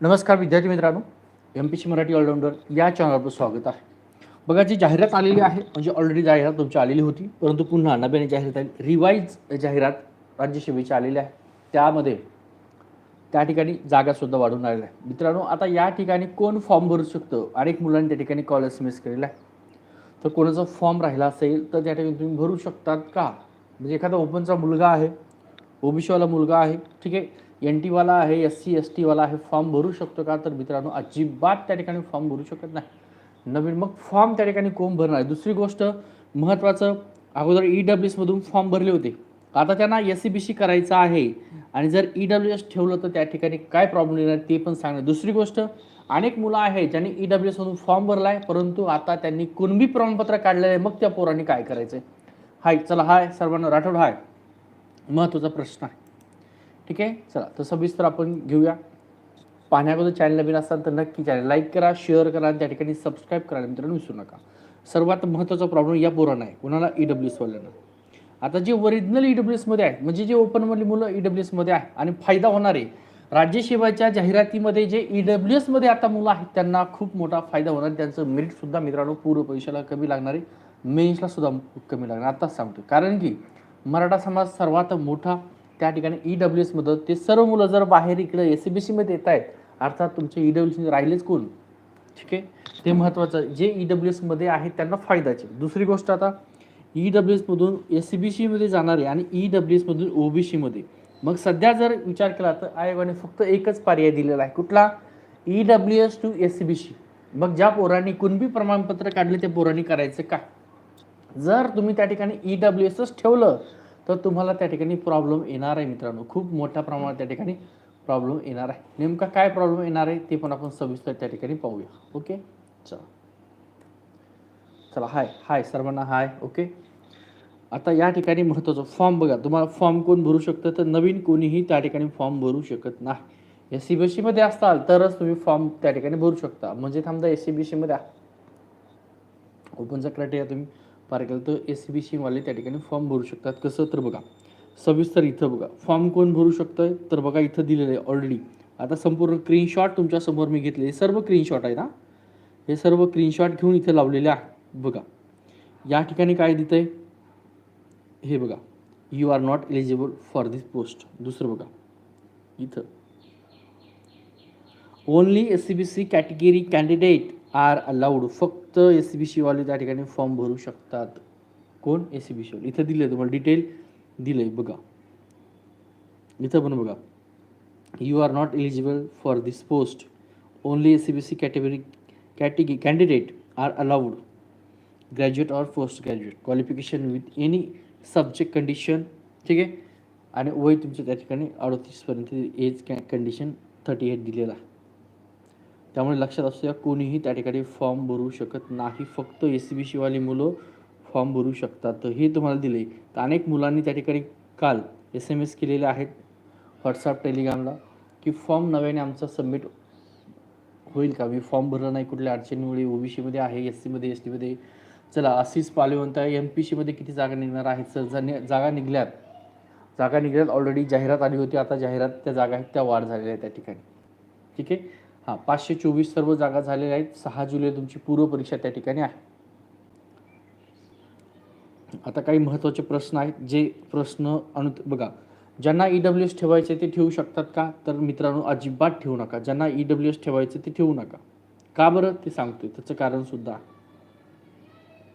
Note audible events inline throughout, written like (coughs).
नमस्कार विद्यार्थी मित्रांनो M P C Marathi allrounder या चॅनलवर स्वागत आहे. बघा जी जाहिरात आलेली आहे म्हणजे ऑलरेडी जाहिरात तुमची आलेली होती परंतु पुन्हा नव्याने जाहिरात आली रिवाईज जाहिरात राज्यसेवेची आलेली आहे. त्यामध्ये त्या ठिकाणी जागासुद्धा वाढून आलेल्या आहे. मित्रांनो आता या ठिकाणी कोण फॉर्म भरू शकतं? अनेक मुलांनी त्या ठिकाणी कॉल एस एम एस केलेला आहे तर कोणाचा फॉर्म राहिला असेल तर त्या ठिकाणी तुम्ही भरू शकतात का? म्हणजे एखादा ओपनचा मुलगा आहे ओबीसीवाला मुलगा आहे ठीक आहे एन टीवाला आहे एस सी एस टीवाला आहे फॉर्म भरू शकतो का? तर मित्रांनो अजिबात त्या ठिकाणी फॉर्म भरू शकत नाही. नवीन मग फॉर्म त्या ठिकाणी कोण भरणार? आहे दुसरी गोष्ट महत्त्वाचं अगोदर ई डब्ल्यू एसमधून फॉर्म भरले होते. आता त्यांना एस सी बी सी करायचं आहे. आणि जर ई डब्ल्यू एस ठेवलं तर त्या ठिकाणी काय प्रॉब्लेम येणार ते पण सांगणार. दुसरी गोष्ट अनेक मुलं आहेत ज्यांनी ई डब्ल्यू एसमधून फॉर्म भरला आहे परंतु आता त्यांनी कुणबी प्रमाणपत्र काढलेलं आहे मग त्या पोरांनी काय करायचं आहे हाय चला हाय सर्वांना राठोड हाय. महत्त्वाचा प्रश्न आहे. ठीक आहे? चला तर सविस्तर आपण घेऊया. पाहण्याबद्दल चॅनल नवीन असाल तर नक्की चॅनल लाईक करा शेअर करा आणि त्या ठिकाणी सबस्क्राईब करा मित्रांनो विसरू नका. सर्वात महत्त्वाचा प्रॉब्लेम या पोरांना आहे. कोणाला? ई डब्ल्यू एसवाल्यांना आता जे ओरिजिनल ई डब्ल्यू एसमध्ये आहे म्हणजे जे ओपनमधली मुलं ई डब्ल्यू एसमध्ये आहे आणि फायदा होणार आहे राज्यसेवाच्या जाहिरातीमध्ये जे ई डब्ल्यू एसमध्ये आता मुलं आहेत त्यांना खूप मोठा फायदा होणार त्यांचं मेरिटसुद्धा मित्रांनो पूर्व परीक्षेला कमी लागणार आहे. मेन्सला सुद्धा कमी लागणार आताच सांगतो कारण की मराठा समाज सर्वात मोठा त्या ठिकाणी ई डब्ल्यू एसमध्ये ते सर्व मुलं जर बाहेर इकडे एस सी बी सीमध्ये येत आहेत अर्थात तुमचे ई डब्ल्यू सी राहिलेच कोण? ठीक आहे? ते महत्त्वाचं जे ई डब्ल्यू एसमध्ये आहेत त्यांना फायद्याचे. दुसरी गोष्ट आता ई डब्ल्यू एसमधून एस सी बी सीमध्ये जाणारे आणि ई डब्ल्यू एसमधून ओ बी सीमध्ये मग सध्या जर विचार केला तर आयोगाने फक्त एकच पर्याय दिलेला आहे. कुठला? E W S to S C B C मग ज्या पोरांनी कुणबी प्रमाणपत्र काढले त्या पोरांनी करायचं का? जर तुम्ही त्या ठिकाणी ई डब्ल्यू एसच ठेवलं तर तुम्हाला त्या ठिकाणी प्रॉब्लेम येणार आहे मित्रांनो. खूप मोठ्या प्रमाणात त्या ठिकाणी प्रॉब्लेम येणार आहे. नेमका काय प्रॉब्लेम येणार आहे ते पण आपण सविस्तर त्या ठिकाणी पाहूया. ओके चला. चला हाय हाय सर्वांना हाय ओके आता या ठिकाणी महत्त्वाचं फॉर्म बघा. तुम्हाला फॉर्म कोण भरू शकतं? तर नवीन कोणीही त्या ठिकाणी फॉर्म भरू शकत नाही. एस सी बी सीमध्ये असाल तरच तुम्ही फॉर्म त्या ठिकाणी भरू शकता. म्हणजे थांबता एस सी बी सीमध्ये ओपनचा क्रायटेरिया तुम्ही पार केलं तर एस सी बी सीवाले त्या ठिकाणी फॉर्म भरू शकतात. कसं? तर बघा सविस्तर इथं बघा. फॉर्म कोण भरू शकतं तर बघा इथं दिलेलं आहे ऑलरेडी आता संपूर्ण स्क्रीनशॉट तुमच्यासमोर मी घेतले हे सर्व स्क्रीनशॉट आहे ना हे सर्व स्क्रीनशॉट घेऊन इथे लावलेले आहे. बघा या ठिकाणी काय देतं आहे हे बघा you are not eligible for this post दुसरं बघा इथं. Only S C B C category candidate are allowed. फक्त एस सी बी सीवाले त्या ठिकाणी फॉर्म भरू शकतात. कोण? एस सी बी सीवाले इथं दिलं आहे तुम्हाला डिटेल दिलं आहे बघा. इथं पण बघा. You are not eligible for this post only S C B C category category candidate are allowed graduate or post graduate qualification with any subject condition ठीक आहे? आणि वय तुमच्या त्या ठिकाणी अडतीसपर्यंत एज कॅ कंडिशन थर्टी एट दिलेला आहे. त्यामुळे लक्षात असू द्या कोणीही त्या ठिकाणी फॉर्म भरू शकत नाही. फक्त एस सी बी सीवाली मुलं फॉर्म भरू शकतात. तर हे तुम्हाला दिले तर अनेक मुलांनी त्या ठिकाणी काल एस एम एस केलेले आहेत व्हॉट्सअप टेलिग्रामला की फॉर्म नव्याने आमचा सबमिट होईल का? मी फॉर्म भरला नाही कुठल्या अडचणीमुळे ओबीसीमध्ये आहे एस सीमध्ये एस टीमध्ये चला अशीच पालवंत म्हणताय एम पी सीमध्ये किती जागा निघणार आहेत? सर जर जागा निघल्यात. जागा निघल्यात ऑलरेडी जाहिरात आली होती. आता जाहिरात त्या जागा आहेत त्या वाढ झालेल्या आहेत त्या ठिकाणी. ठीक आहे? हां पाचशे चोवीस सर्व जागा झालेल्या आहेत. सहा जुलै तुमची पूर्व परीक्षा त्या ठिकाणी आहे. आता काही महत्त्वाचे प्रश्न आहेत. जे प्रश्न अनु बघा ज्यांना ई डब्ल्यू एस ठेवायचे ते ठेवू शकतात का? तर मित्रांनो अजिबात ठेवू नका. ज्यांना ई डब्ल्यू एस ठेवायचे ते ठेवू नका. का बरं? ते सांगतोय. त्याचं कारण सुद्धा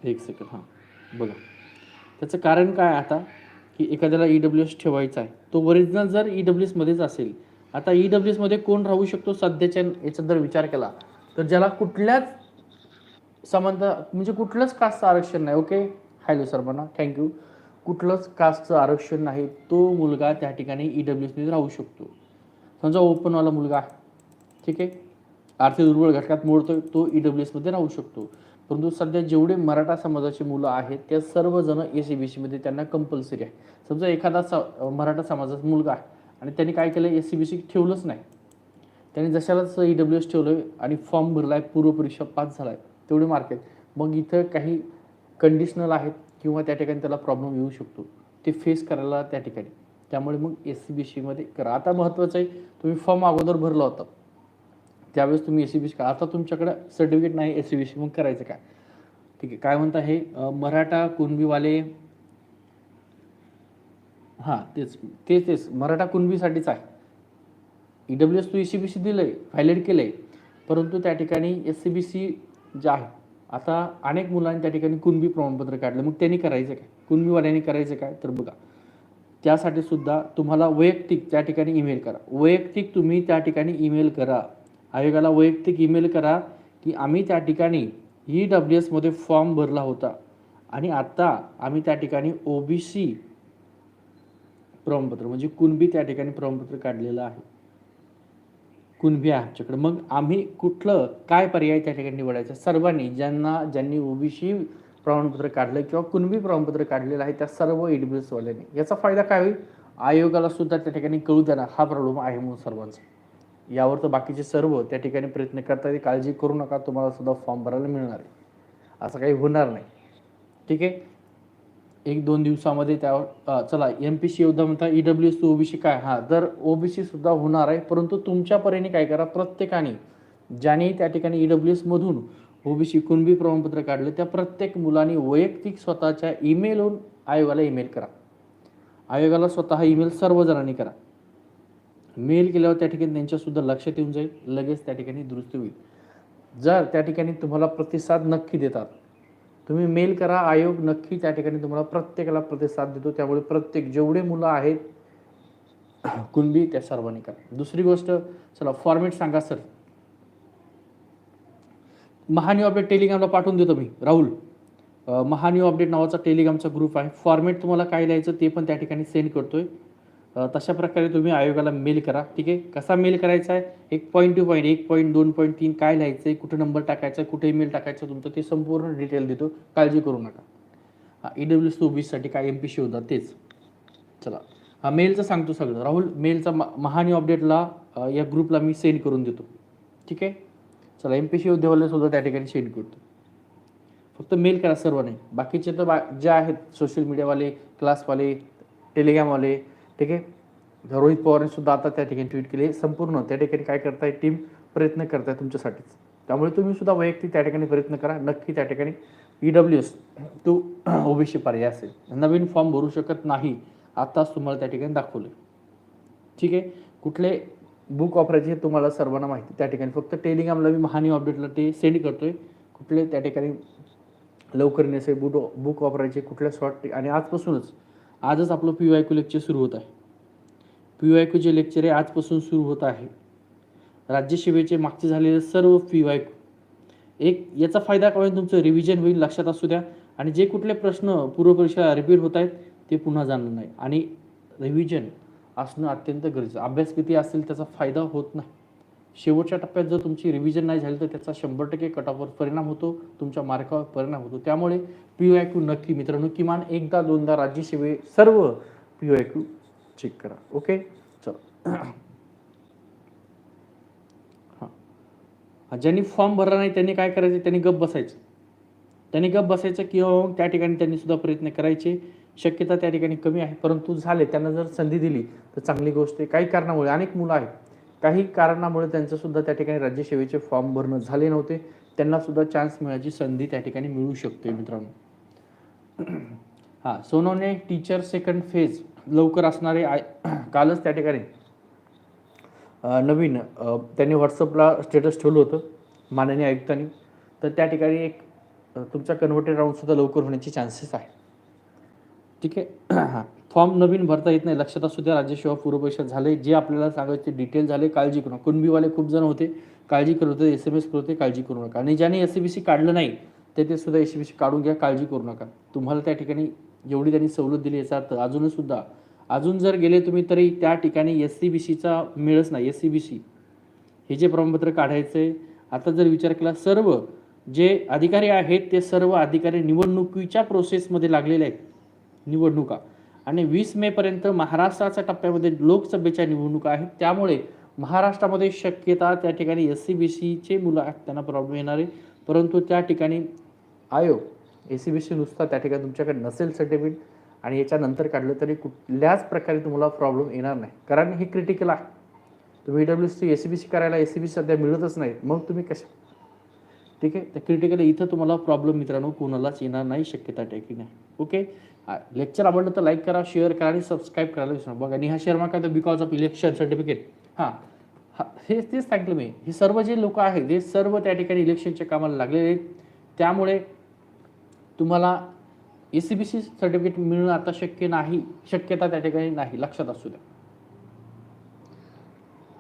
एक सेकंड हां. बघा. त्याचं कारण काय आता? की एखाद्याला ई डब्ल्यू एस ठेवायचा आहे. तो ओरिजिनल जर ई डब्ल्यू एसमध्येच असेल आता ई डब्ल्यू एसमध्ये कोण राहू शकतो? सध्याच्या याचा जर विचार केला तर ज्याला कुठल्याच समानता म्हणजे कुठलंच कास्टचं आरक्षण नाही ओके हॅलो सर्वांना थँक्यू कुठलंच कास्टचं आरक्षण नाही तो मुलगा त्या ठिकाणी ई डब्ल्यू एसमध्ये राहू शकतो. समजा ओपनवाला मुलगा आहे ठीक आहे? आर्थिक दुर्बळ घटकात मोडतोय तो ई डब्ल्यू एसमध्ये राहू शकतो. परंतु सध्या जेवढे मराठा समाजाची मुलं आहेत त्या सर्वजण ए सी बी सीमध्ये त्यांना कंपल्सरी आहे. समजा एखादा स मराठा समाजाचा मुलगा आहे आणि त्यांनी काय केलं? एस सी बी सी ठेवलंच नाही. त्यांनी जशालाच ई डब्ल्यू एस ठेवलं आणि फॉर्म भरला आहे पूर्व परीक्षा पास झाला आहे तेवढे मार्क आहेत. मग इथं काही कंडिशनल आहेत किंवा त्या ठिकाणी त्याला प्रॉब्लेम येऊ शकतो. ते फेस करायला त्या ठिकाणी. त्यामुळे मग एस सी बी सीमध्ये करा. आता महत्त्वाचं आहे तुम्ही फॉर्म अगोदर भरला होता. त्यावेळेस तुम्ही एस सी बी सी आता तुमच्याकडे सर्टिफिकेट नाही एस सी बी सी मग करायचं काय? ठीक आहे. काय म्हणता हे? मराठा कुणबीवाले हां तेच तेच तेच. मराठा कुणबीसाठीच आहे. E W S to E C B C दिलं आहे व्हॅलिड केलं आहे परंतु त्या ठिकाणी एस सी बी सी जे आहे आता अनेक मुलांनी त्या ठिकाणी कुणबी प्रमाणपत्र काढलं. मग त्यांनी करायचं काय? कुणबीवाल्यांनी करायचं काय? तर बघा. त्यासाठी सुद्धा तुम्हाला वैयक्तिक त्या ठिकाणी ईमेल करा. वैयक्तिक तुम्ही त्या ठिकाणी ईमेल करा. आयोगाला वैयक्तिक ईमेल करा की आम्ही त्या ठिकाणी ई डब्ल्यू एसमध्ये फॉर्म भरला होता. आणि आत्ता आम्ही त्या ठिकाणी ओ बी सी प्रमाणपत्र म्हणजे कुणबी त्या ठिकाणी प्रमाणपत्र काढलेलं आहे. कुणबी आमच्याकडे. मग आम्ही कुठलं काय पर्याय त्या ठिकाणी निवडायचं? सर्वांनी ज्यांना ज्यांनी ओबीसी प्रमाणपत्र काढलं किंवा कुणबी प्रमाणपत्र काढलेलं आहे त्या सर्व ईडब्ल्यूएस याचा फायदा काय होईल? आयोगाला सुद्धा त्या ठिकाणी कळू देणार. हा प्रॉब्लेम आहे म्हणून सर्वांचा. यावर तर बाकीचे सर्व त्या ठिकाणी प्रयत्न करतात. काळजी करू नका. तुम्हाला सुद्धा फॉर्म भरायला मिळणार आहे. असं काही होणार नाही. ठीक आहे? एक दोन दिवसामध्ये त्यावर चला एम पी सी योद्धा म्हणता ई डब्ल्यू एस ओबीसी काय? हां तर ओबीसी सुद्धा होणार आहे परंतु तुमच्या परीने काय करा प्रत्येकाने ज्याने त्या ठिकाणी ई डब्ल्यू एसमधून ओबीसी कुणबी प्रमाणपत्र काढलं त्या प्रत्येक मुलाने वैयक्तिक स्वतःच्या ईमेलहून आयोगाला ईमेल करा. आयोगाला स्वतः ईमेल सर्वजणांनी करा. मेल केल्यावर त्या ठिकाणी त्यांच्यासुद्धा लक्षात येऊन जाईल लगेच त्या ठिकाणी दुरुस्ती होईल. जर त्या ठिकाणी तुम्हाला प्रतिसाद नक्की देतात तुम्ही मेल करा आयोग नक्की त्या ठिकाणी तुम्हाला प्रत्येकाला प्रतिसाद देतो. त्यामुळे प्रत्येक जेवढे मुलं आहेत कुणबी त्या सर्वांनी करा. दुसरी गोष्ट चला फॉर्मेट सांगा सर महान्यू अपडेट टेलिग्रामला पाठवून देतो मी राहुल. महान्यू अपडेट नावाचा टेलिग्रामचा ग्रुप आहे. फॉर्मेट तुम्हाला काय लिहायचं ते पण त्या ठिकाणी सेंड करतोय. तशा प्रकारे तुम्ही आयोगाला मेल करा. ठीक आहे? कसा मेल करायचा आहे? एक पॉईंट टू पॉईंट एक पॉईंट दोन पॉईंट तीन काय लिहायचं आहे? कुठे नंबर टाकायचा आहे? कुठे ईमेल टाकायचं तुमचं? ते संपूर्ण डिटेल देतो. काळजी करू नका. ई डब्ल्यू एस ओबीसीसाठी काय एम पी सी होता तेच. चला. हा मेलचं सांगतो सगळं. राहुल मेलचा म महान्यू अपडेटला या ग्रुपला मी सेंड करून देतो. ठीक आहे? चला एम पी सी उद्योगाला सुद्धा त्या ठिकाणी सेंड करतो. फक्त मेल करा सर्व नाही बाकीचे तर बा जे आहेत सोशल मीडियावाले क्लासवाले टेलिग्रामवाले ठीक आहे? रोहित पवारने सुद्धा आता त्या ठिकाणी ट्विट केले. संपूर्ण त्या ठिकाणी काय करताय? टीम प्रयत्न करताय तुमच्यासाठीच. त्यामुळे तुम्ही सुद्धा वैयक्तिक त्या ठिकाणी प्रयत्न करा. नक्की त्या ठिकाणी E W S to OBC पर्याय असेल. नवीन फॉर्म भरू शकत नाही. आताच तुम्हाला त्या ठिकाणी दाखवलं ठीक आहे? कुठले बुक वापरायचे हे तुम्हाला सर्वांना माहिती. त्या ठिकाणी फक्त टेलिग्रामला मी महानी अपडेटला ते सेंड करतोय. कुठले त्या ठिकाणी लवकर नेसे बुट बुक वापरायचे कुठल्या शॉर्ट आणि आजपासूनच आजच आपलं पी वाय क्यू लेक्चर सुरू होत आहे. पी वाय क्यू जे लेक्चर आहे आजपासून सुरू होत आहे. राज्यसेवेचे मागचे झालेले सर्व पी वाय क्यू एक याचा फायदा काय होईल तुमचं? रिव्हिजन होईल लक्षात असू द्या. आणि जे कुठले प्रश्न पूर्वपरीक्षा रिपीट होत आहेत ते पुन्हा जाणार नाही. आणि रिव्हिजन असणं अत्यंत गरजेचं. अभ्यास किती असेल त्याचा फायदा होत नाही. शेवटच्या टप्प्यात जर तुमची रिव्हिजन नाही झाली तर त्याचा शंभर टक्के कटावर परिणाम होतो तुमच्या मार्कावर परिणाम होतो. त्यामुळे पी वाय क्यू नक्की मित्रांनो किमान एकदा दोनदा राज्यसेवे सर्व पी वाय क्यू चेक करा. ओके चला. (coughs) हां. हा, ज्यांनी फॉर्म भरला नाही त्यांनी काय करायचं? त्यांनी गप बसायचं. त्यांनी गप बसायचं किंवा हो, त्या ठिकाणी त्यांनी सुद्धा प्रयत्न करायचे. शक्यता त्या ठिकाणी कमी आहे परंतु झाले. त्यांना जर संधी दिली तर चांगली गोष्ट आहे. काही कारणामुळे अनेक मुलं आहेत. काही कारणामुळे त्यांचं सुद्धा त्या ठिकाणी राज्यसेवेचे फॉर्म भरणं झाले नव्हते. त्यांना सुद्धा चान्स मिळायची संधी त्या ठिकाणी मिळू शकते मित्रांनो. हां सोनोने टीचर सेकंड फेज लवकर असणारे आय कालच त्या ठिकाणी नवीन त्यांनी व्हॉट्सअपला स्टेटस ठेवलं होतं माननीय आयुक्तांनी. तर त्या ठिकाणी एक तुमचा कन्व्हर्टेड राऊंडसुद्धा लवकर होण्याचे चान्सेस आहे ठीक आहे. हां (clears throat) फॉर्म नवीन भरता येत नाही. लक्षात असू द्या राज्यसेवा पूर्वपरीक्षा झाले. जे आपल्याला सांगायचे डिटेल झाले काळजी करू नका. कुणबीवाले खूप जण होते. काळजी करत होते एस एम एस करत होते काळजी करू नका. आणि ज्याने एस बी सी काढलं नाही ते ते सुद्धा एस बी सी काढून घ्या काळजी करू नका. तुम्हाला त्या ठिकाणी एवढी त्यांनी सवलत दिली याचा अर्थ अजूनही सुद्धा अजून जर गेले तुम्ही तरी त्या ठिकाणी एस सी बी सीचा मिळच नाही. एस सी बी सी हे जे प्रमाणपत्र काढायचे आता जर विचार केला सर्व जे अधिकारी आहेत ते सर्व अधिकारी निवडणुकीच्या प्रोसेसमध्ये लागलेले आहेत. निवडणुका. आणि वीस मेपर्यंत महाराष्ट्राच्या टप्प्यामध्ये लोकसभेच्या निवडणुका आहेत. त्यामुळे महाराष्ट्रामध्ये शक्यता त्या ठिकाणी एस सी बी सीचे मुलं आहेत त्यांना प्रॉब्लेम येणार आहे. परंतु त्या ठिकाणी आयोग ए सी बी सी नुसता त्या ठिकाणी तुमच्याकडे नसेल सर्टिफिकेट आणि याच्यानंतर काढलं तरी कुठल्याच प्रकारे तुम्हाला प्रॉब्लेम येणार नाही. कारण हे क्रिटिकल आहे. तुम्ही W C S B C करायला एस बी सी सध्या मिळतच नाही. मग तुम्ही कशा ठीक आहे? तर क्रिटिकली इथं तुम्हाला प्रॉब्लेम मित्रांनो कोणालाच येणार नाही शक्यता टॅकी ओके लेक्चर आवडलं तर लाईक करा शेअर करा आणि सबस्क्राईब करायला विसरू नका. बघा नेहा शर्मा काय तर बिकॉज ऑफ इलेक्शन सर्टिफिकेट हां हा हे तेच सांगितलं मी. हे सर्व जे लोक आहेत हे सर्व त्या ठिकाणी इलेक्शनच्या कामाला लागलेले आहेत. त्यामुळे तुम्हाला A C B C certificate मिळणं आता शक्य नाही शक्यता त्या ठिकाणी नाही. लक्षात असू द्या.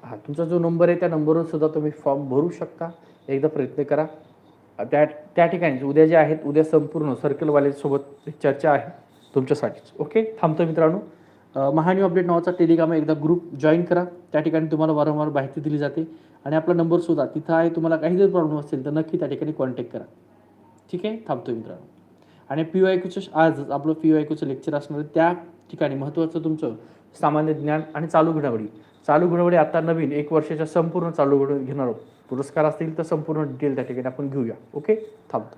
हा तुमचा जो नंबर आहे त्या नंबरवर सुद्धा तुम्ही फॉर्म भरू शकता. एकदा प्रयत्न करा. त्या त्या ठिकाणी उद्या जे आहेत उद्या संपूर्ण सर्कलवाल्यासोबत चर्चा आहे तुमच्यासाठीच. ओके थांबतो मित्रांनो. महान्यू अपडेट नावाचा टेलिग्राम एकदा ग्रुप जॉईन करा. त्या ठिकाणी तुम्हाला वारंवार माहिती दिली जाते आणि आपला नंबर सुद्धा तिथं आहे तुम्हाला काही जर प्रॉब्लेम असेल तर नक्की त्या ठिकाणी कॉन्टॅक्ट करा. ठीक आहे? थांबतो मित्रांनो. आणि पी वाय क्यूचं आजच आपलं पी वाय क्यूचं लेक्चर असणार त्या ठिकाणी महत्त्वाचं तुमचं सामान्य ज्ञान आणि चालू घडामोडी. चालू घडामोडी आता नवीन एक वर्षाच्या संपूर्ण चालू घड घेणार आहोत. पुरस्कार असतील तर संपूर्ण डिटेल त्या ठिकाणी आपण घेऊया. ओके थांबतो